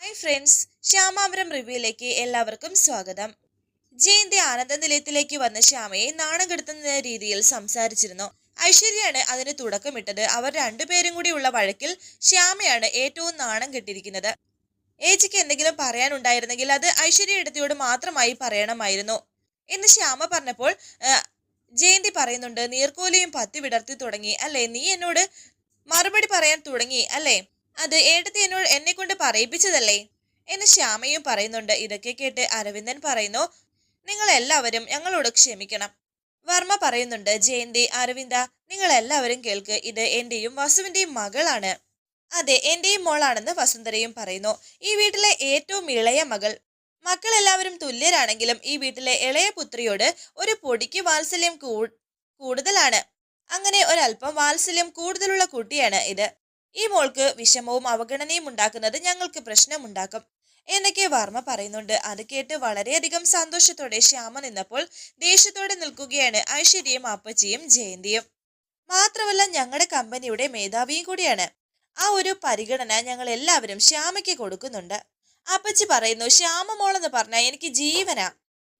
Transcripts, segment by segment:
Hi friends ശ്യാമാപുരം റിവ്യൂയിലേക്ക് എല്ലാവർക്കും സ്വാഗതം. ജയന്തി ആനന്ദ നിലയത്തിലേക്ക് വന്ന ശ്യാമയെ നാണം കെടുത്തുന്ന രീതിയിൽ സംസാരിച്ചിരുന്നു. ഐശ്വര്യയാണ് അതിന് തുടക്കമിട്ടത്. അവർ രണ്ടുപേരും കൂടി ഉള്ള വഴക്കിൽ ശ്യാമയാണ് ഏറ്റവും നാണം കെട്ടിരിക്കുന്നത്. ഏച്ചിക്ക് എന്തെങ്കിലും പറയാനുണ്ടായിരുന്നെങ്കിൽ അത് ഐശ്വര്യ എടുത്തിയോട് മാത്രമായി പറയണമായിരുന്നു. എന്ന് ശ്യാമ പറഞ്ഞപ്പോൾ ജയന്തി പറയുന്നുണ്ട് നീർക്കോലിയും പത്തി വിടർത്തി തുടങ്ങി അല്ലേ? നീ എന്നോട് മറുപടി പറയാൻ തുടങ്ങി അല്ലേ? അത് ഏട്ടത്തി എന്നോട് എന്നെ കൊണ്ട് പറയിപ്പിച്ചതല്ലേ? എന്ന് ശ്യാമയും പറയുന്നുണ്ട്. ഇതൊക്കെ കേട്ട് അരവിന്ദൻ പറയുന്നു നിങ്ങൾ എല്ലാവരും ഞങ്ങളോട് ക്ഷമിക്കണം. വർമ്മ പറയുന്നുണ്ട് ജയന്തി അരവിന്ദ നിങ്ങൾ എല്ലാവരും കേൾക്ക്. ഇത് എന്റെയും വസുവിന്റെയും മകളാണ്. അതെ എന്റെയും മോളാണെന്ന് വസുന്ധരയും പറയുന്നു. ഈ വീട്ടിലെ ഏറ്റവും ഇളയ മകൾ. മക്കളെല്ലാവരും തുല്യരാണെങ്കിലും ഈ വീട്ടിലെ ഇളയ പുത്രിയോട് ഒരു പൊടിക്ക് വാത്സല്യം കൂടുതലാണ്. അങ്ങനെ ഒരല്പം വാത്സല്യം കൂടുതലുള്ള കുട്ടിയാണ് ഇത്. ഈ മോൾക്ക് വിഷമവും അവഗണനയും ഉണ്ടാക്കുന്നത് ഞങ്ങൾക്ക് പ്രശ്നമുണ്ടാക്കും എന്നൊക്കെ വർമ്മ പറയുന്നുണ്ട്. അത് കേട്ട് വളരെയധികം സന്തോഷത്തോടെ ശ്യാമ നിന്നപ്പോൾ ദേഷ്യത്തോടെ നിൽക്കുകയാണ് ഐശ്വര്യയും അപ്പച്ചിയും ജയന്തിയും. മാത്രമല്ല ഞങ്ങളുടെ കമ്പനിയുടെ മേധാവിയും കൂടിയാണ്. ആ ഒരു പരിഗണന ഞങ്ങൾ എല്ലാവരും ശ്യാമയ്ക്ക് കൊടുക്കുന്നുണ്ട്. അപ്പച്ചി പറയുന്നു ശ്യാമ മോളെന്ന് പറഞ്ഞാൽ എനിക്ക് ജീവന.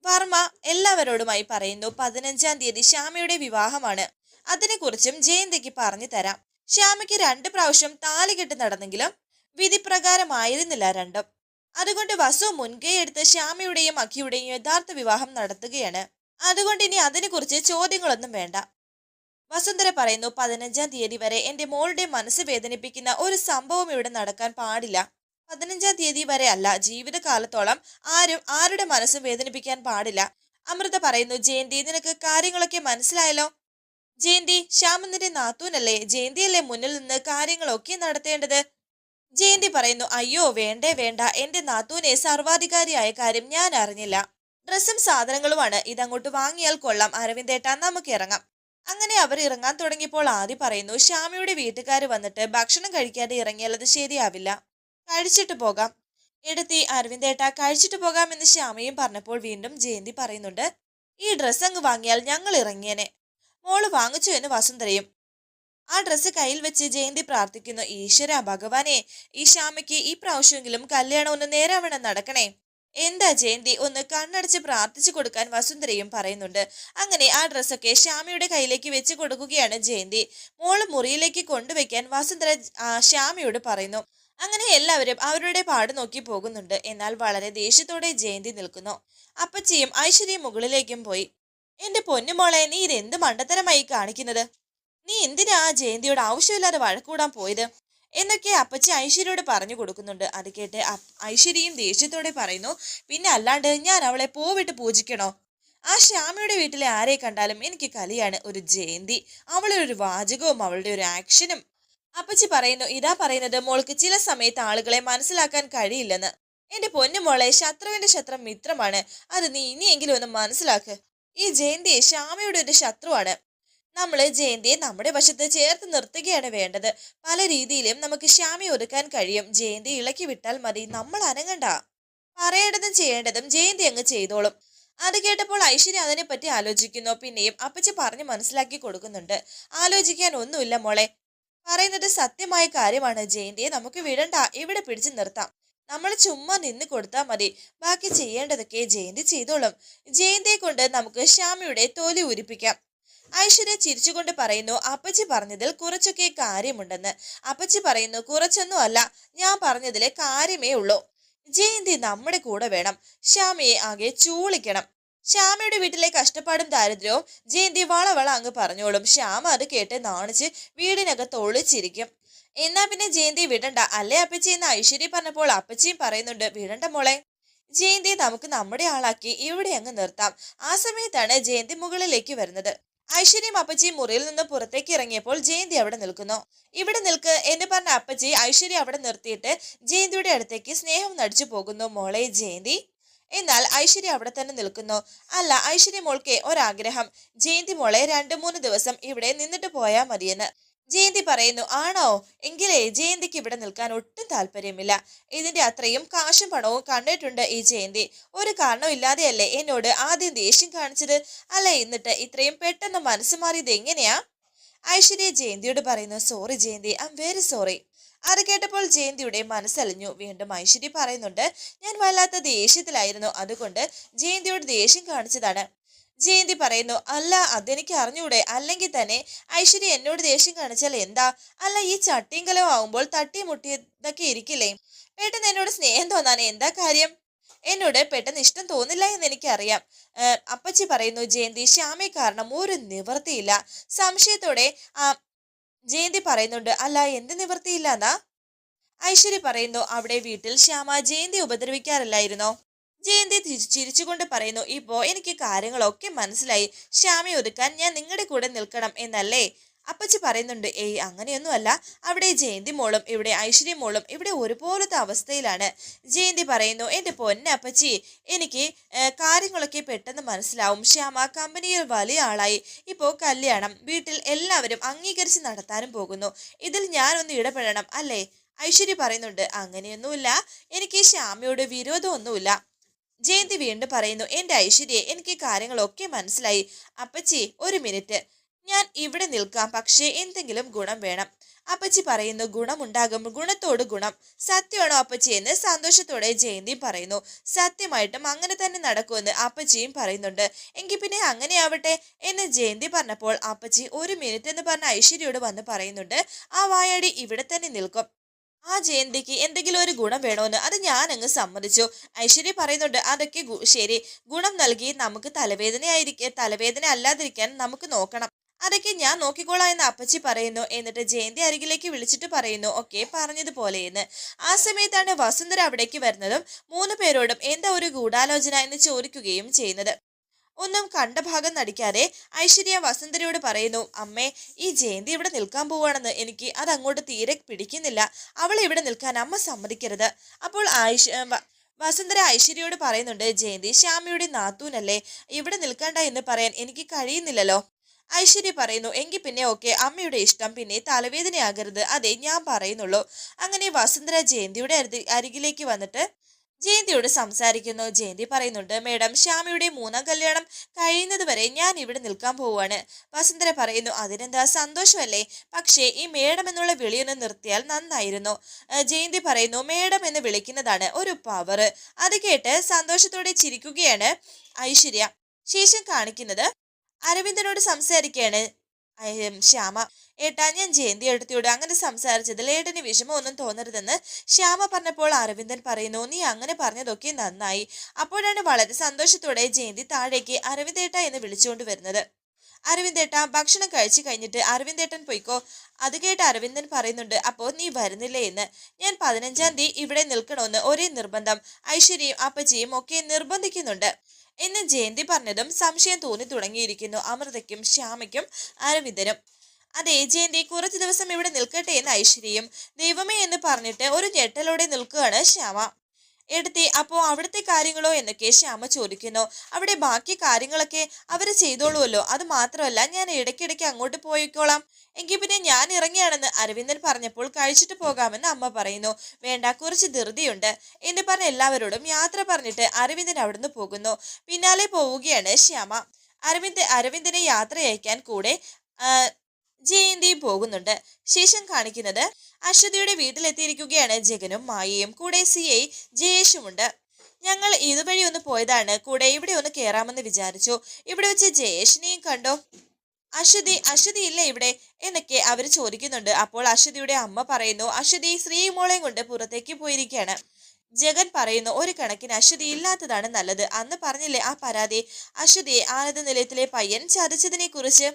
വർമ്മ എല്ലാവരോടുമായി പറയുന്നു പതിനഞ്ചാം തീയതി ശ്യാമയുടെ വിവാഹമാണ്. അതിനെക്കുറിച്ചും ജയന്തിക്ക് പറഞ്ഞു തരാം. ശ്യാമയ്ക്ക് രണ്ട് പ്രാവശ്യം താലി കെട്ടി നടന്നെങ്കിലും വിധിപ്രകാരമായിരുന്നില്ല രണ്ടും. അതുകൊണ്ട് വസു മുൻകൈ എടുത്ത് ശ്യാമയുടെയും അഖിയുടെയും യഥാർത്ഥ വിവാഹം നടത്തുകയാണ്. അതുകൊണ്ട് ഇനി അതിനെക്കുറിച്ച് ചോദ്യങ്ങളൊന്നും വേണ്ട. വസുന്ധര പറയുന്നു പതിനഞ്ചാം തീയതി വരെ എന്റെ മോളുടെ മനസ്സ് വേദനിപ്പിക്കുന്ന ഒരു സംഭവം ഇവിടെ നടക്കാൻ പാടില്ല. പതിനഞ്ചാം തീയതി വരെ അല്ല ജീവിതകാലത്തോളം ആരും ആരുടെ മനസ്സും വേദനിപ്പിക്കാൻ പാടില്ല. അമൃത പറയുന്നു ജയന്തി നിനക്ക് കാര്യങ്ങളൊക്കെ മനസ്സിലായല്ലോ? ജയന്തി ശ്യാമന്റെ നാത്തൂനല്ലേ? ജയന്തിയല്ലേ മുന്നിൽ നിന്ന് കാര്യങ്ങളൊക്കെ നടത്തേണ്ടത്? ജയന്തി പറയുന്നു അയ്യോ വേണ്ടേ വേണ്ട. എന്റെ നാത്തൂനെ സർവാധികാരിയായ കാര്യം ഞാൻ അറിഞ്ഞില്ല. ഡ്രസ്സും സാധനങ്ങളുമാണ്. ഇതങ്ങോട്ട് വാങ്ങിയാൽ കൊള്ളാം. അരവിന്ദേട്ടാ നമുക്ക് ഇറങ്ങാം. അങ്ങനെ അവർ ഇറങ്ങാൻ തുടങ്ങിയപ്പോൾ ആദ്യ പറയുന്നു ശ്യാമയുടെ വീട്ടുകാർ വന്നിട്ട് ഭക്ഷണം കഴിക്കാതെ ഇറങ്ങിയാൽ അത് ശരിയാവില്ല. കഴിച്ചിട്ട് പോകാം. എടുത്തി അരവിന്ദേട്ട കഴിച്ചിട്ട് പോകാമെന്ന് ശ്യാമയും പറഞ്ഞപ്പോൾ വീണ്ടും ജയന്തി പറയുന്നുണ്ട് ഈ ഡ്രസ്സ് അങ്ങ് വാങ്ങിയാൽ ഞങ്ങൾ ഇറങ്ങിയേനെ. മോൾ വാങ്ങിച്ചു എന്ന് വസുന്ധരയും. ആ ഡ്രസ്സ് കയ്യിൽ വെച്ച് ജയന്തി പ്രാർത്ഥിക്കുന്നു. ഈശ്വര ഭഗവാനെ ഈ ശ്യാമയ്ക്ക് ഈ പ്രാവശ്യമെങ്കിലും കല്യാണം ഒന്ന് നേരാവണ്ണം നടക്കണേ. എന്താ ജയന്തി ഒന്ന് കണ്ണടച്ച് പ്രാർത്ഥിച്ചു കൊടുക്കാൻ വസുന്ധരയും പറയുന്നുണ്ട്. അങ്ങനെ ആ ഡ്രസ്സൊക്കെ ശ്യാമയുടെ കയ്യിലേക്ക് വെച്ച് കൊടുക്കുകയാണ് ജയന്തി. മോൾ മുറിയിലേക്ക് കൊണ്ടുവയ്ക്കാൻ വസുന്ധര ശ്യാമയോട് പറയുന്നു. അങ്ങനെ എല്ലാവരും അവരുടെ പാട് നോക്കി പോകുന്നുണ്ട്. എന്നാൽ വളരെ ദേഷ്യത്തോടെ ജയന്തി നിൽക്കുന്നു. അപ്പച്ചിയും ഐശ്വര്യയും മുകളിലേക്കും പോയി. എന്റെ പൊന്നുമോളെ നീ ഇതെന്ത് മണ്ടത്തരമായി കാണിക്കുന്നത്? നീ എന്തിനാ ആ ജയന്തിയോട് ആവശ്യമില്ലാതെ വഴക്കൂടാൻ പോയത്? എന്നൊക്കെ അപ്പച്ചി ഐശ്വര്യയോട് പറഞ്ഞു കൊടുക്കുന്നുണ്ട്. അത് കേട്ട് ഐശ്വര്യയും ദേഷ്യത്തോടെ പറയുന്നു പിന്നെ അല്ലാണ്ട് ഞാൻ അവളെ പോവിട്ട് പൂജിക്കണോ? ആ ശ്യാമയുടെ വീട്ടിലെ ആരെ കണ്ടാലും എനിക്ക് കലിയാണ് ഒരു ജയന്തി. അവളുടെ ഒരു വാചകവും അവളുടെ ഒരു ആക്ഷനും. അപ്പച്ചി പറയുന്നു ഇതാ പറയുന്നത് മോൾക്ക് ചില സമയത്ത് ആളുകളെ മനസ്സിലാക്കാൻ കഴിയില്ലെന്ന്. എന്റെ പൊന്നുമോളെ ശത്രുവിന്റെ ശത്രു മിത്രമാണ് അത് നീ ഇനിയെങ്കിലും ഒന്ന് മനസ്സിലാക്ക്. ഈ ജയന്തി ശ്യാമയുടെ ഒരു ശത്രുവാണ്. നമ്മൾ ജയന്തിയെ നമ്മുടെ വശത്ത് ചേർത്ത് നിർത്തുകയാണ് വേണ്ടത്. പല രീതിയിലും നമുക്ക് ശ്യാമി ഒതുക്കാൻ കഴിയും. ജയന്തി ഇളക്കി വിട്ടാൽ മതി. നമ്മൾ അനങ്ങണ്ട. പറയേണ്ടതും ചെയ്യേണ്ടതും ജയന്തി അങ്ങ് ചെയ്തോളും. അത് കേട്ടപ്പോൾ ഐശ്വര്യ അതിനെപ്പറ്റി ആലോചിക്കുന്നു. പിന്നെയും അപ്പച്ചി പറഞ്ഞ് മനസ്സിലാക്കി കൊടുക്കുന്നുണ്ട്. ആലോചിക്കാൻ ഒന്നുമില്ല മോളെ. പറയുന്നത് സത്യമായ കാര്യമാണ്. ജയന്തിയെ നമുക്ക് വിടണ്ട. ഇവിടെ പിടിച്ചു നിർത്താം. നമ്മൾ ചുമ്മാ നിന്ന് കൊടുത്താൽ മതി. ബാക്കി ചെയ്യേണ്ടതൊക്കെ ജയന്തി ചെയ്തോളും. ജയന്തിയെ കൊണ്ട് നമുക്ക് ശ്യാമയുടെ തോലി ഉരിപ്പിക്കാം ഐശ്വര്യ ചിരിച്ചുകൊണ്ട് പറയുന്നു അപ്പച്ചി പറഞ്ഞതിൽ കുറച്ചൊക്കെ കാര്യമുണ്ടെന്ന്. അപ്പച്ചി പറയുന്നു കുറച്ചൊന്നും അല്ല. ഞാൻ പറഞ്ഞതിലെ കാര്യമേ ഉള്ളൂ. ജയന്തി നമ്മുടെ കൂടെ വേണം. ശ്യാമയെ ആകെ ചൂളിക്കണം. ശ്യാമയുടെ വീട്ടിലെ കഷ്ടപ്പാടും ദാരിദ്ര്യവും ജയന്തി വളവള അങ്ങ് പറഞ്ഞോളും. ശ്യാമ അത് കേട്ട് നാണിച്ച് വീടിനകത്ത് ഒളിച്ചിരിക്കും. എന്നാ പിന്നെ ജയന്തി വിടണ്ട. അല്ലേ അപ്പച്ചി എന്ന് ഐശ്വര്യ പറഞ്ഞപ്പോൾ അപ്പച്ചിയും പറയുന്നുണ്ട് വിടണ്ട മോളെ. ജയന്തി നമുക്ക് നമ്മുടെ ആളാക്കി ഇവിടെ അങ്ങ് നിർത്താം. ആ സമയത്താണ് ജയന്തി മുകളിലേക്ക് വരുന്നത്. ഐശ്വര്യം അപ്പച്ചി മുറിയിൽ നിന്ന് പുറത്തേക്ക് ഇറങ്ങിയപ്പോൾ ജയന്തി അവിടെ നിൽക്കുന്നു. ഇവിടെ നിൽക്ക് എന്ന് പറഞ്ഞ അപ്പച്ചി ഐശ്വര്യ അവിടെ നിർത്തിയിട്ട് ജയന്തിയുടെ അടുത്തേക്ക് സ്നേഹം നടിച്ചു പോകുന്നു. മോളെ ജയന്തി. എന്നാൽ ഐശ്വര്യ അവിടെ തന്നെ നിൽക്കുന്നു. അല്ല ഐശ്വര്യ മോൾക്ക് ഒരാഗ്രഹം. ജയന്തി മോളെ രണ്ടു മൂന്ന് ദിവസം ഇവിടെ നിന്നിട്ട് പോയാൽ മതിയെന്ന്. ജയന്തി പറയുന്നു ആണോ? എങ്കിലേ ജയന്തിക്ക് ഇവിടെ നിൽക്കാൻ ഒട്ടും താല്പര്യമില്ല. ഇതിന്റെ അത്രയും കാശും പണവും കണ്ടിട്ടുണ്ട് ഈ ജയന്തി. ഒരു കാരണമില്ലാതെയല്ലേ എന്നോട് ആദ്യം ദേഷ്യം കാണിച്ചത്? അല്ല എന്നിട്ട് ഇത്രയും പെട്ടെന്ന് മനസ്സ് മാറിയത് എങ്ങനെയാ? ഐശ്വര്യ ജയന്തിയോട് പറയുന്നു sorry Jayanthi I am very sorry അത് കേട്ടപ്പോൾ ജയന്തിയുടെ മനസ്സലിഞ്ഞു. വീണ്ടും ഐശ്വര്യ പറയുന്നുണ്ട് ഞാൻ വല്ലാത്ത ദേഷ്യത്തിലായിരുന്നു. അതുകൊണ്ട് ജയന്തിയോട് ദേഷ്യം കാണിച്ചതാണ്. ജയന്തി പറയുന്നു അല്ല അതെനിക്ക് അറിഞ്ഞൂടെ. അല്ലെങ്കിൽ തന്നെ ഐശ്വര്യ എന്നോട് ദേഷ്യം കാണിച്ചാൽ എന്താ? അല്ല ഈ ചട്ടിയും ആവുമ്പോൾ തട്ടി മുട്ടിയതൊക്കെ ഇരിക്കില്ലേ? പെട്ടെന്ന് എന്നോട് സ്നേഹം തോന്നാൻ എന്താ കാര്യം? എന്നോട് പെട്ടെന്ന് ഇഷ്ടം തോന്നില്ല എന്ന് എനിക്കറിയാം. അപ്പച്ചി പറയുന്നു ജയന്തി ശ്യാമയെ കാരണം ഒരു നിവൃത്തിയില്ല. സംശയത്തോടെ ജയന്തി പറയുന്നുണ്ട് അല്ല എന്ത് നിവൃത്തിയില്ല എന്നാ ഐശ്വര്യ പറയുന്നു അവിടെ വീട്ടിൽ ശ്യാമ ജയന്തി ഉപദ്രവിക്കാറില്ലായിരുന്നോ? ജയന്തി ചിരിച്ചുകൊണ്ട് പറയുന്നു ഇപ്പോ എനിക്ക് കാര്യങ്ങളൊക്കെ മനസ്സിലായി. ശ്യാമയെ ഒതുക്കാൻ ഞാൻ നിങ്ങളുടെ കൂടെ നിൽക്കണം എന്നല്ലേ? അപ്പച്ചി പറയുന്നുണ്ട് ഏയ് അങ്ങനെയൊന്നുമല്ല. അവിടെ ജയന്തി മോളും ഇവിടെ ഐശ്വര്യ മോളും ഇവിടെ ഒരുപോലത്തെ അവസ്ഥയിലാണ്. ജയന്തി പറയുന്നു എന്റെ പൊന്നെ അപ്പച്ചി എനിക്ക് കാര്യങ്ങളൊക്കെ പെട്ടെന്ന് മനസ്സിലാവും. ശ്യാമ കമ്പനിയിൽ വലിയ ആളായി. ഇപ്പോൾ കല്യാണം വീട്ടിൽ എല്ലാവരും അംഗീകരിച്ച് നടത്താനും പോകുന്നു. ഇതിൽ ഞാനൊന്ന് ഇടപെടണം അല്ലേ? ഐശ്വര്യ പറയുന്നുണ്ട് അങ്ങനെയൊന്നുമില്ല. എനിക്ക് ശ്യാമയോട് വിരോധമൊന്നുമില്ല. ജയന്തി വീണ്ടും പറയുന്നു എന്റെ ഐശ്വര്യെ എനിക്ക് കാര്യങ്ങളൊക്കെ മനസ്സിലായി. അപ്പച്ചി ഒരു മിനിറ്റ്. ഞാൻ ഇവിടെ നിൽക്കാം പക്ഷേ എന്തെങ്കിലും ഗുണം വേണം. അപ്പച്ചി പറയുന്നു ഗുണമുണ്ടാകും ഗുണത്തോട് ഗുണം. സത്യമാണോ അപ്പച്ചി? എന്ന് സന്തോഷത്തോടെ ജയന്തി പറയുന്നു സത്യമായിട്ടും അങ്ങനെ തന്നെ നടക്കുമെന്ന് അപ്പച്ചിയും പറയുന്നുണ്ട്. എങ്കിൽ പിന്നെ അങ്ങനെയാവട്ടെ എന്ന് ജയന്തി പറഞ്ഞപ്പോൾ അപ്പച്ചി ഒരു മിനിറ്റ് എന്ന് പറഞ്ഞ ഐശ്വര്യയോട് വന്ന് പറയുന്നുണ്ട് ആ വായാടി ഇവിടെ തന്നെ നിൽക്കും. ആ ജയന്തിക്ക് എന്തെങ്കിലും ഒരു ഗുണം വേണോന്ന് അത് ഞാൻ അങ്ങ് സമ്മതിച്ചു. ഐശ്വര്യ പറയുന്നുണ്ട് അതൊക്കെ ശരി. ഗുണം നൽകി നമുക്ക് തലവേദനയായിരിക്കും തലവേദന അല്ലാതിരിക്കാൻ നമുക്ക് നോക്കണം. അതൊക്കെ ഞാൻ നോക്കിക്കോളാം എന്ന് അപ്പച്ചി പറയുന്നു. എന്നിട്ട് ജയന്തി അരികിലേക്ക് വിളിച്ചിട്ട് പറയുന്നു ഒക്കെ പറഞ്ഞതുപോലെ എന്ന് ആ സമയത്താണ് വസുന്ധര അവിടേക്ക് വരുന്നതും മൂന്ന് പേരോടും എന്താ ഒരു ഗൂഢാലോചന എന്ന് ചോദിക്കുകയും ചെയ്യുന്നത്. ഒന്നും കണ്ട ഭാഗം നടിക്കാതെ ഐശ്വര്യ വസന്തരയോട് പറയുന്നു അമ്മേ ഈ ജയന്തി ഇവിടെ നിൽക്കാൻ പോവാണെന്ന് എനിക്ക് അത് അങ്ങോട്ട് തീരെ പിടിക്കുന്നില്ല. അവൾ ഇവിടെ നിൽക്കാൻ അമ്മ സമ്മതിക്കരുത്. അപ്പോൾ ഐശ് വസന്തര ഐശ്വര്യയോട് പറയുന്നുണ്ട് ജയന്തി ശ്യാമയുടെ നാത്തൂനല്ലേ? ഇവിടെ നിൽക്കണ്ട എന്ന് പറയാൻ എനിക്ക് കഴിയുന്നില്ലല്ലോ. ഐശ്വര്യ പറയുന്നു എങ്കിൽ പിന്നെ ഓക്കെ അമ്മയുടെ ഇഷ്ടം പിന്നെ തലവേദനയാകരുത്. അതെ ഞാൻ പറയുന്നുള്ളൂ. അങ്ങനെ വസുന്ധര ജയന്തിയുടെ അരികിലേക്ക് വന്നിട്ട് ജയന്തിയോട് സംസാരിക്കുന്നു. ജയന്തി പറയുന്നുണ്ട് മേഡം ശ്യാമയുടെ മൂന്നാം കല്യാണം കഴിയുന്നത് വരെ ഞാൻ ഇവിടെ നിൽക്കാൻ പോവുകയാണ്. വസുന്ധര പറയുന്നു അതിനെന്താ സന്തോഷമല്ലേ? പക്ഷേ ഈ മേഡം എന്നുള്ള വിളിയൊന്ന് നിർത്തിയാൽ നന്നായിരുന്നു. ജയന്തി പറയുന്നു മേഡം എന്ന് വിളിക്കുന്നതാണ് ഒരു പവർ അത് കേട്ട് സന്തോഷത്തോടെ ചിരിക്കുകയാണ് ഐശ്വര്യ. ശേഷം കാണിക്കുന്നത് അരവിന്ദനോട് സംസാരിക്കുകയാണ്. ശ്യാമ ഏട്ടാ ഞാൻ ജയന്തി എടുത്തിയോട് അങ്ങനെ സംസാരിച്ചതിൽ ഏട്ടന് വിഷമമൊന്നും തോന്നരുതെന്ന് ശ്യാമ പറഞ്ഞപ്പോൾ അരവിന്ദൻ പറയുന്നു നീ അങ്ങനെ പറഞ്ഞതൊക്കെ നന്നായി. അപ്പോഴാണ് വളരെ സന്തോഷത്തോടെ ജയന്തി താഴേക്ക് അരവിന്ദേട്ട എന്ന് വിളിച്ചുകൊണ്ട് വരുന്നത്. അരവിന്ദേട്ട ഭക്ഷണം കഴിച്ചു കഴിഞ്ഞിട്ട് അരവിന്ദേട്ടൻ പോയിക്കോ? അത് കേട്ട് അരവിന്ദൻ പറയുന്നുണ്ട് അപ്പോൾ നീ വരുന്നില്ലേ എന്ന്. ഞാൻ പതിനഞ്ചാം തീയതി ഇവിടെ നിൽക്കണമെന്ന് ഒരേ നിർബന്ധം. ഐശ്വര്യയും അപ്പച്ചിയും ഒക്കെ നിർബന്ധിക്കുന്നുണ്ട്. എന്ന് ജയന്തി പറഞ്ഞതും സംശയം തോന്നി തുടങ്ങിയിരിക്കുന്നു. അമൃതയ്ക്കും ശ്യാമയ്ക്കും അരവിന്ദനും. അതെ ജയന്തി കുറച്ചു ദിവസം ഇവിടെ നിൽക്കട്ടെ എന്ന് ഐശ്വര്യയും ദൈവമേ എന്ന് പറഞ്ഞിട്ട് ഒരു ഞെട്ടലോടെ നിൽക്കുകയാണ് ശ്യാമ. എടുത്തി അപ്പോ അവിടുത്തെ കാര്യങ്ങളോ? എന്നൊക്കെ ശ്യാമ ചോദിക്കുന്നു. അവിടെ ബാക്കി കാര്യങ്ങളൊക്കെ അവർ ചെയ്തോളുമല്ലോ അത് മാത്രമല്ല ഞാൻ ഇടയ്ക്കിടയ്ക്ക് അങ്ങോട്ട് പോയിക്കോളാം. എങ്കിൽ പിന്നെ ഞാൻ ഇറങ്ങിയാണെന്ന് അരവിന്ദൻ പറഞ്ഞപ്പോൾ കഴിച്ചിട്ട് പോകാമെന്ന് അമ്മ പറയുന്നു. വേണ്ട കുറച്ച് ധൃതിയുണ്ട്. എന്ന് പറഞ്ഞ എല്ലാവരോടും യാത്ര പറഞ്ഞിട്ട് അരവിന്ദൻ അവിടുന്ന് പോകുന്നു. പിന്നാലെ പോവുകയാണ് ശ്യാമ. അരവിന്ദ് അരവിന്ദനെ യാത്ര അയക്കാൻ കൂടെ ആ, ജയന്തിയും പോകുന്നുണ്ട്. ശേഷം കാണിക്കുന്നത് അശ്വതിയുടെ വീട്ടിലെത്തിയിരിക്കുകയാണ് ജഗനും മായയും. കൂടെ സി ഐ ജയേഷുമുണ്ട്. ഞങ്ങൾ ഇതുവഴി ഒന്ന് പോയതാണ്. കൂടെ ഇവിടെ ഒന്ന് കയറാമെന്ന് വിചാരിച്ചു. ഇവിടെ വെച്ച് ജയേഷിനെയും കണ്ടോ? അശ്വതി അശ്വതി ഇല്ല ഇവിടെ? എന്നൊക്കെ അവർ ചോദിക്കുന്നുണ്ട്. അപ്പോൾ അശ്വതിയുടെ അമ്മ പറയുന്നു അശ്വതി ശ്രീമോളെയും കൊണ്ട് പുറത്തേക്ക് പോയിരിക്കുകയാണ്. ജഗൻ പറയുന്നു ഒരു കണക്കിന് അശ്വതി ഇല്ലാത്തതാണ് നല്ലത്. അന്ന് പറഞ്ഞില്ലേ ആ പരാതി? അശ്വതിയെ ആനന്ദ നിലയത്തിലെ പയ്യൻ ചതിച്ചതിനെ കുറിച്ച്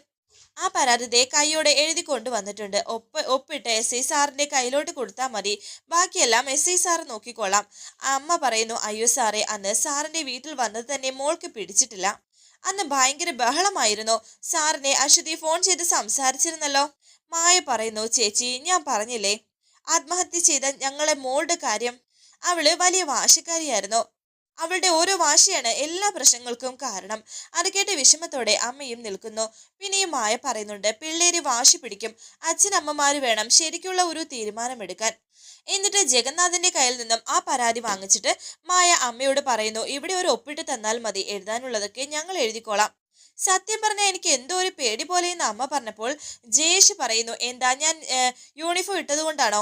ആ പരാതി ദേ കൈയോടെ എഴുതി കൊണ്ടുവന്നിട്ടുണ്ട്. ഒപ്പ് ഒപ്പിട്ട് എസ് ഐ സാറിന്റെ കയ്യിലോട്ട് കൊടുത്താൽ മതി. ബാക്കിയെല്ലാം എസ് ഐ സാർ നോക്കിക്കോളാം. അമ്മ പറയുന്നു അയ്യോ സാറേ അന്ന് സാറിന്റെ വീട്ടിൽ വന്നത് തന്നെ മോൾക്ക് പിടിച്ചിട്ടില്ല. അന്ന് ഭയങ്കര ബഹളമായിരുന്നു. സാറിനെ അശ്വതി ഫോൺ ചെയ്ത് സംസാരിച്ചിരുന്നല്ലോ. മായ പറയുന്നു ചേച്ചി ഞാൻ പറഞ്ഞില്ലേ? ആത്മഹത്യ ചെയ്ത ഞങ്ങളെ മോളുടെ കാര്യം. അവൾ വലിയ വാശിക്കാരിയായിരുന്നു. അവളുടെ ഓരോ വാശിയാണ് എല്ലാ പ്രശ്നങ്ങൾക്കും കാരണം. അത് കേട്ട് വിഷമത്തോടെ അമ്മയും നിൽക്കുന്നു. പിന്നെയും മായ പറയുന്നുണ്ട് പിള്ളേര് വാശി പിടിക്കും. അച്ഛനമ്മമാര് വേണം ശരിക്കുള്ള ഒരു തീരുമാനമെടുക്കാൻ. എന്നിട്ട് ജഗന്നാഥന്റെ കയ്യിൽ നിന്നും ആ പരാതി വാങ്ങിച്ചിട്ട് മായ അമ്മയോട് പറയുന്നു ഇവിടെ ഒരു ഒപ്പിട്ട് തന്നാൽ മതി. എഴുതാനുള്ളതൊക്കെ ഞങ്ങൾ എഴുതിക്കോളാം. സത്യം പറഞ്ഞാൽ എനിക്ക് എന്തോ ഒരു പേടി പോലെയെന്ന് അമ്മ പറഞ്ഞപ്പോൾ ജയേഷ് പറയുന്നു എന്താ ഞാൻ യൂണിഫോം ഇട്ടതുകൊണ്ടാണോ?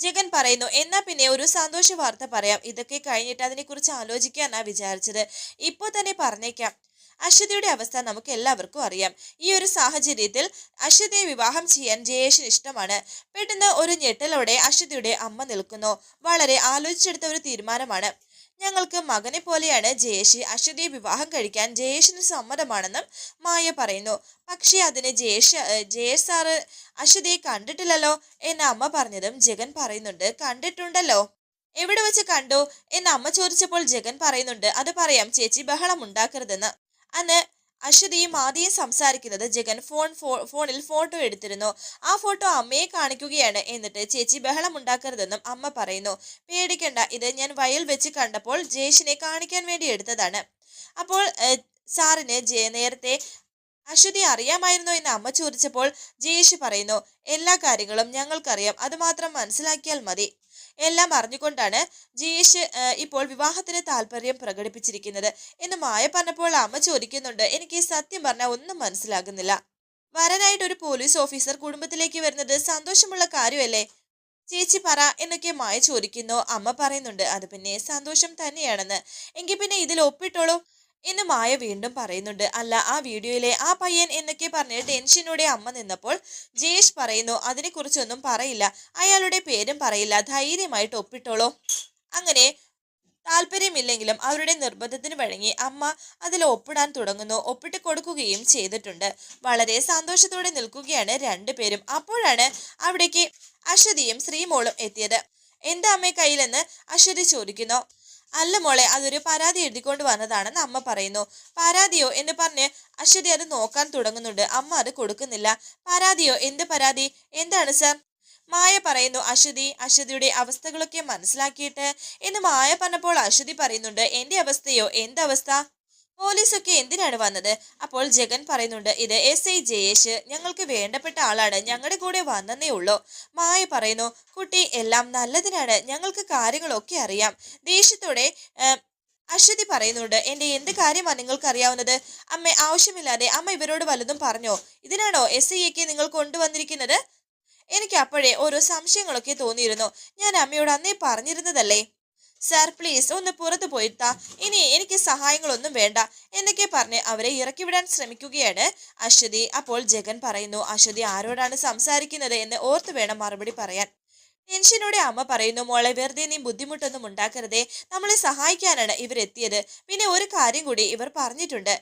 ജഗൻ പറയുന്നു എന്നാ പിന്നെ ഒരു സന്തോഷ വാർത്ത പറയാം. ഇതൊക്കെ കഴിഞ്ഞിട്ട് അതിനെക്കുറിച്ച് ആലോചിക്കാനാ വിചാരിച്ചത്. ഇപ്പോൾ തന്നെ പറഞ്ഞേക്കാം. അശ്വതിയുടെ അവസ്ഥ നമുക്ക് എല്ലാവർക്കും അറിയാം. ഈ ഒരു സാഹചര്യത്തിൽ അശ്വതിയെ വിവാഹം ചെയ്യാൻ ജയേഷിന് ഇഷ്ടമാണ്. പെട്ടെന്ന് ഒരു ഞെട്ടലോടെ അശ്വതിയുടെ അമ്മ നിൽക്കുന്നു. വളരെ ആലോചിച്ചെടുത്ത ഒരു തീരുമാനമാണ്. ഞങ്ങൾക്ക് മകനെ പോലെയാണ് ജയേഷി അശ്വതിയെ വിവാഹം കഴിക്കാൻ ജയേഷിന് സമ്മതമാണെന്നും മായ പറയുന്നു. പക്ഷേ അതിന് ജയേഷ് ജയേഷ് സാറ് അശ്വതിയെ കണ്ടിട്ടില്ലല്ലോ എന്ന് അമ്മ പറഞ്ഞതും ജഗൻ പറയുന്നുണ്ട്. കണ്ടിട്ടുണ്ടല്ലോ. എവിടെ വെച്ച് കണ്ടു? എന്ന് അമ്മ ചോദിച്ചപ്പോൾ ജഗൻ പറയുന്നുണ്ട്. അത് പറയാം ചേച്ചി ബഹളം ഉണ്ടാക്കരുതെന്ന്. അന്ന് അശ്വതിയും ആദ്യം സംസാരിക്കുന്നത് ജഗൻ ഫോൺ ഫോണിൽ ഫോട്ടോ എടുത്തിരുന്നു. ആ ഫോട്ടോ അമ്മയെ കാണിക്കുകയാണ്. എന്നിട്ട് ചേച്ചി ബഹളം ഉണ്ടാക്കരുതെന്നും അമ്മ പറയുന്നു. പേടിക്കണ്ട ഇത് ഞാൻ വയൽ വെച്ച് കണ്ടപ്പോൾ ജയേഷിനെ കാണിക്കാൻ വേണ്ടി എടുത്തതാണ്. അപ്പോൾ സാറിന് നേരത്തെ അശ്വതി അറിയാമായിരുന്നോ എന്ന് അമ്മ ചോദിച്ചപ്പോൾ ജയേഷ് പറയുന്നു എല്ലാ കാര്യങ്ങളും ഞങ്ങൾക്കറിയാം. അത് മാത്രം മനസ്സിലാക്കിയാൽ മതി. എല്ലാം അറിഞ്ഞുകൊണ്ടാണ് ജീഷ് ഇപ്പോൾ വിവാഹത്തിന് താല്പര്യം പ്രകടിപ്പിച്ചിരിക്കുന്നത്. എന്ന് മായ പറഞ്ഞപ്പോൾ അമ്മ ചോദിക്കുന്നുണ്ട് എനിക്ക് സത്യം പറഞ്ഞാൽ ഒന്നും മനസ്സിലാകുന്നില്ല. വരനായിട്ട് ഒരു പോലീസ് ഓഫീസർ കുടുംബത്തിലേക്ക് വരുന്നത് സന്തോഷമുള്ള കാര്യമല്ലേ? ചേച്ചി പറ എന്നൊക്കെ മായ ചോദിക്കുന്നു. അമ്മ പറയുന്നുണ്ട് അത് പിന്നെ സന്തോഷം തന്നെയാണെന്ന്. എങ്കിൽ പിന്നെ ഇതിൽ ഒപ്പിട്ടോളൂ. എന്ന് മായ വീണ്ടും പറയുന്നുണ്ട്. അല്ല ആ വീഡിയോയിലെ ആ പയ്യൻ എന്നൊക്കെ പറഞ്ഞ് ടെൻഷനോടെ അമ്മ നിന്നപ്പോൾ ജയേഷ് പറയുന്നു അതിനെക്കുറിച്ചൊന്നും പറയില്ല. അയാളുടെ പേരും പറയില്ല. ധൈര്യമായിട്ട് ഒപ്പിട്ടോളൂ. അങ്ങനെ താല്പര്യമില്ലെങ്കിലും അവരുടെ നിർബന്ധത്തിന് വഴങ്ങി അമ്മ അതിൽ ഒപ്പിടാൻ തുടങ്ങുന്നു. ഒപ്പിട്ട് കൊടുക്കുകയും ചെയ്തിട്ടുണ്ട്. വളരെ സന്തോഷത്തോടെ നിൽക്കുകയാണ് രണ്ടുപേരും. അപ്പോഴാണ് അവിടേക്ക് അശ്വതിയും ശ്രീമോളും എത്തിയത്. എന്താ അമ്മേ കയ്യിലെന്ന്? അശ്വതി ചോദിക്കുന്നു. അല്ല മോളെ അതൊരു പരാതി എഴുതിക്കൊണ്ട് വന്നതാണെന്ന് അമ്മ പറയുന്നു. പരാതിയോ? എന്ന് പറഞ്ഞ് അശ്വതി അത് നോക്കാൻ തുടങ്ങുന്നുണ്ട്. അമ്മ അത് കൊടുക്കുന്നില്ല. പരാതിയോ? എന്ത് പരാതി? എന്താണ് സർ? മായ പറയുന്നു അശ്വതി അശ്വതിയുടെ അവസ്ഥകളൊക്കെ മനസ്സിലാക്കിയിട്ട്. എന്ന് മായ പറഞ്ഞപ്പോൾ അശ്വതി പറയുന്നുണ്ട് എന്റെ അവസ്ഥയോ? എന്തവസ്ഥ പോലീസൊക്കെ എന്തിനാണ് വന്നത്? അപ്പോൾ ജഗൻ പറയുന്നുണ്ട് ഇത് എസ് ഐ ജയേഷ് ഞങ്ങൾക്ക് വേണ്ടപ്പെട്ട ആളാണ് ഞങ്ങളുടെ കൂടെ വന്നതേ ഉള്ളൂ. മായ പറയുന്നു കുട്ടി എല്ലാം നല്ലതിനാണ് ഞങ്ങൾക്ക് കാര്യങ്ങളൊക്കെ അറിയാം. ദേഷ്യത്തോടെ അശ്വതി പറയുന്നുണ്ട് എന്റെ എന്ത് കാര്യമാണ് നിങ്ങൾക്ക് അറിയാവുന്നത്? അമ്മ ആവശ്യമില്ലാതെ അമ്മ ഇവരോട് വലുതും പറഞ്ഞോ? ഇതിനാണോ എസ് ഐക്ക് നിങ്ങൾ കൊണ്ടുവന്നിരിക്കുന്നത്? എനിക്ക് അപ്പോഴേ ഓരോ സംശയങ്ങളൊക്കെ തോന്നിയിരുന്നു. ഞാൻ അമ്മയോട് അന്നേ പറഞ്ഞിരുന്നതല്ലേ? സാർ പ്ലീസ് ഒന്ന് പുറത്തു പോയിട്ടാ ഇനി എനിക്ക് സഹായങ്ങളൊന്നും വേണ്ട. എന്നൊക്കെ പറഞ്ഞ് അവരെ ഇറക്കി വിടാൻ ശ്രമിക്കുകയാണ് അശ്വതി. അപ്പോൾ ജഗൻ പറയുന്നു അശ്വതി ആരോടാണ് സംസാരിക്കുന്നത്? എന്ന് ഓർത്ത് വേണം മറുപടി പറയാൻ. ടെൻഷനോടെ അമ്മ പറയുന്നു മോളെ വെറുതെ നീ ബുദ്ധിമുട്ടൊന്നും ഉണ്ടാക്കരുതേ. നമ്മളെ സഹായിക്കാനാണ് ഇവരെത്തിയത്. പിന്നെ ഒരു കാര്യം കൂടി ഇവർ പറഞ്ഞിട്ടുണ്ട്.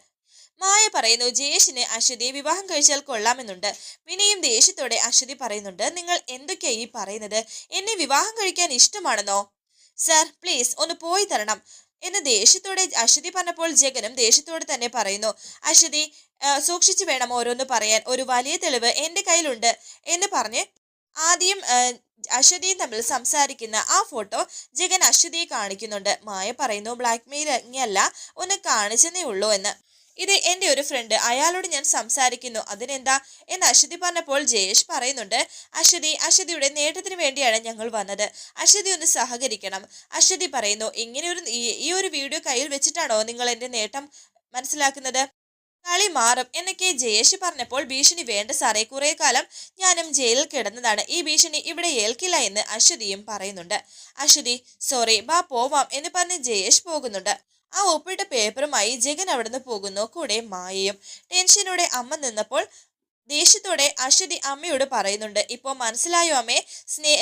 മായ പറയുന്നു ജയേഷിനെ അശ്വതിയെ വിവാഹം കഴിച്ചാൽ കൊള്ളാമെന്നുണ്ട്. പിന്നെയും ദേഷ്യത്തോടെ അശ്വതി പറയുന്നുണ്ട് നിങ്ങൾ എന്തൊക്കെയാ ഈ പറയുന്നത്? എന്നെ വിവാഹം കഴിക്കാൻ ഇഷ്ടമാണെന്നോ? സർ പ്ലീസ് ഒന്ന് പോയി തരണം. എന്ന് ദേഷ്യത്തോടെ അശ്വതി പറഞ്ഞപ്പോൾ ജഗനും ദേഷ്യത്തോടെ തന്നെ പറയുന്നു അശ്വതി സൂക്ഷിച്ചു വേണം ഓരോന്ന് പറയാൻ. ഒരു വലിയ തെളിവ് എന്റെ കയ്യിലുണ്ട്. എന്ന് പറഞ്ഞ് ആദ്യം അശ്വതിയും തമ്മിൽ സംസാരിക്കുന്ന ആ ഫോട്ടോ ജഗൻ അശ്വതിയെ കാണിക്കുന്നുണ്ട്. മായ പറയുന്നു ബ്ലാക്ക് മെയിൽ അല്ല ഒന്ന് കാണിച്ചെന്നേ ഉള്ളൂ എന്ന്. ഇത് എന്റെ ഒരു ഫ്രണ്ട് അയാളോട് ഞാൻ സംസാരിക്കുന്നു. അതിനെന്താ? എന്ന് അശ്വതി പറഞ്ഞപ്പോൾ ജയേഷ് പറയുന്നുണ്ട് അശ്വതി അശ്വതിയുടെ നേട്ടത്തിന് വേണ്ടിയാണ് ഞങ്ങൾ വന്നത്. അശ്വതി ഒന്ന് സഹകരിക്കണം. അശ്വതി പറയുന്നു ഇങ്ങനെ ഒരു ഈ- ഒരു വീഡിയോ കയ്യിൽ വെച്ചിട്ടാണോ നിങ്ങൾ എന്റെ നേട്ടം മനസ്സിലാക്കുന്നത്? കളി മാറും. എന്നൊക്കെ ജയേഷ് പറഞ്ഞപ്പോൾ ഭീഷണി വേണ്ട സാറേ കുറെ കാലം ഞാനും ജയിലിൽ കിടന്നതാണ്. ഈ ഭീഷണി ഇവിടെ ഏൽക്കില്ല എന്ന് അശ്വതിയും പറയുന്നുണ്ട്. അശ്വതി സോറി ബാ പോവാം എന്ന് പറഞ്ഞ് ജയേഷ് പോകുന്നുണ്ട്. ആ ഒപ്പിട്ട പേപ്പറുമായി ജഗൻ അവിടുന്ന് പോകുന്നു. കൂടെ മായയും ടെൻഷനോടെ അമ്മ നിന്നപ്പോൾ ദേഷ്യത്തോടെ അശ്വതി അമ്മയോട് പറയുന്നുണ്ട് ഇപ്പോൾ മനസ്സിലായോ അമ്മേ? സ്നേ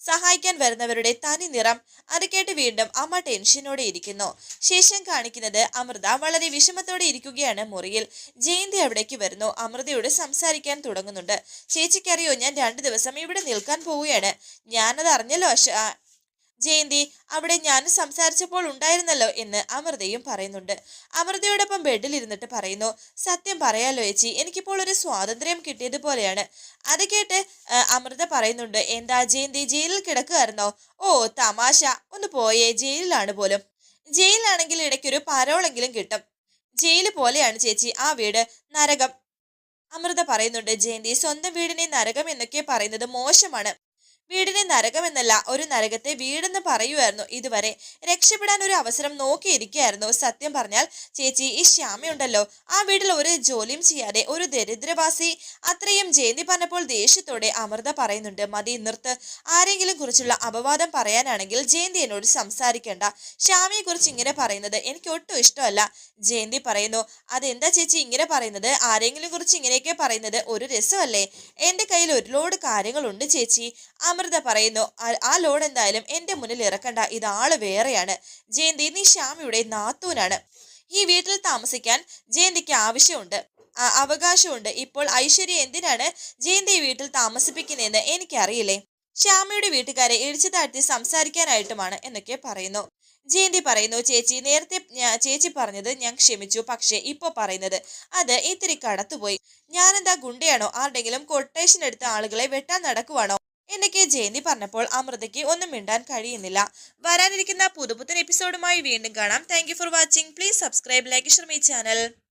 സഹായിക്കാൻ വരുന്നവരുടെ തനി നിറം. അത് കേട്ട് വീണ്ടും അമ്മ ടെൻഷനോടെ ഇരിക്കുന്നു. ശേഷം കാണിക്കുന്നത് അമൃത വളരെ വിഷമത്തോടെ ഇരിക്കുകയാണ് മുറിയിൽ. ജയന്തി അവിടേക്ക് വരുന്നു. അമൃതയോട് സംസാരിക്കാൻ തുടങ്ങുന്നുണ്ട്. ചേച്ചിക്കറിയോ ഞാൻ രണ്ടു ദിവസം ഇവിടെ നിൽക്കാൻ പോവുകയാണ്. ഞാനത് അറിഞ്ഞല്ലോ ജയന്തി അവിടെ ഞാൻ സംസാരിച്ചപ്പോൾ ഉണ്ടായിരുന്നല്ലോ എന്ന് അമൃതയും പറയുന്നുണ്ട്. അമൃതയോടൊപ്പം ബെഡിൽ ഇരുന്നിട്ട് പറയുന്നു സത്യം പറയാലോ ചേച്ചി എനിക്കിപ്പോൾ ഒരു സ്വാതന്ത്ര്യം കിട്ടിയതുപോലെയാണ് അത് കേട്ട് അമൃത പറയുന്നുണ്ട് എന്താ ജയന്തി ജയിലിൽ കിടക്കുകയായിരുന്നോ ഓ തമാശ ഒന്ന് പോയേ ജയിലിലാണ് പോലും. ജയിലിലാണെങ്കിൽ ഇടയ്ക്കൊരു പരോളെങ്കിലും കിട്ടും. ജയിൽ പോലെയാണ് ചേച്ചി ആ വീട് നരകം. അമൃത പറയുന്നുണ്ട് ജയന്തി സ്വന്തം വീടിനെ നരകം എന്നൊക്കെ പറയുന്നത് മോശമാണ്. വീടിനെ നരകമെന്നല്ല ഒരു നരകത്തെ വീടെന്ന് പറയുമായിരുന്നു ഇതുവരെ. രക്ഷപ്പെടാൻ ഒരു അവസരം നോക്കിയിരിക്കുകയായിരുന്നു. സത്യം പറഞ്ഞാൽ ചേച്ചി ഈ ശ്യാമയുണ്ടല്ലോ. ആ വീട്ടിൽ ഒരു ജോലിയും ചെയ്യാതെ ഒരു ദരിദ്രവാസി. അത്രയും ജയന്തി പറഞ്ഞപ്പോൾ ദേഷ്യത്തോടെ അമൃത പറയുന്നുണ്ട് മതി നിർത്ത്. ആരെങ്കിലും കുറിച്ചുള്ള അപവാദം പറയാനാണെങ്കിൽ ജയന്തി എന്നോട് സംസാരിക്കേണ്ട. ശ്യാമയെ കുറിച്ച് ഇങ്ങനെ പറയുന്നത് എനിക്ക് ഒട്ടും ഇഷ്ടമല്ല. ജയന്തി പറയുന്നു അതെന്താ ചേച്ചി ഇങ്ങനെ പറയുന്നത്? ആരെങ്കിലും കുറിച്ച് ഇങ്ങനെയൊക്കെ പറയുന്നത് ഒരു രസമല്ലേ? എന്റെ കയ്യിൽ ഒരുപാട് കാര്യങ്ങളുണ്ട് ചേച്ചി. അമൃത പറയുന്നു "ആ- ലോൺ എന്തായാലും എന്റെ മുന്നിൽ ഇറക്കണ്ട. ഇത് ആൾ വേറെയാണ്. ജയന്തി നീ ശ്യാമിയുടെ നാത്തൂനാണ്. ഈ വീട്ടിൽ താമസിക്കാൻ ജയന്തിക്ക് ആവശ്യമുണ്ട്. അവകാശമുണ്ട്. ഇപ്പോൾ ഐശ്വര്യ എന്തിനാണ് ജയന്തി വീട്ടിൽ താമസിപ്പിക്കുന്നതെന്ന് എനിക്കറിയില്ലേ? ശ്യാമയുടെ വീട്ടുകാരെ ഇടിച്ചു താഴ്ത്തി സംസാരിക്കാനായിട്ടുമാണ് എന്നൊക്കെ പറയുന്നു. ജയന്തി പറയുന്നു ചേച്ചി നേരത്തെ ചേച്ചി പറഞ്ഞത് ഞാൻ ക്ഷമിച്ചു. പക്ഷേ ഇപ്പോൾ പറയുന്നത് അത് ഇത്തിരി കടത്തുപോയി. ഞാനെന്താ ഗുണ്ടയാണോ? ആരുടെങ്കിലും കൊട്ടേഷൻ എടുത്ത ആളുകളെ വെട്ടാൻ നടക്കുവാണോ? എന്നൊക്കെ ജയന്തി പറഞ്ഞപ്പോൾ അമൃതയ്ക്ക് ഒന്നും മിണ്ടാൻ കഴിയുന്നില്ല. വരാനിരിക്കുന്ന പുതുപുത്തൻ എപ്പിസോഡുമായി വീണ്ടും കാണാം. Thank for watching please subscribe like Sharmi channel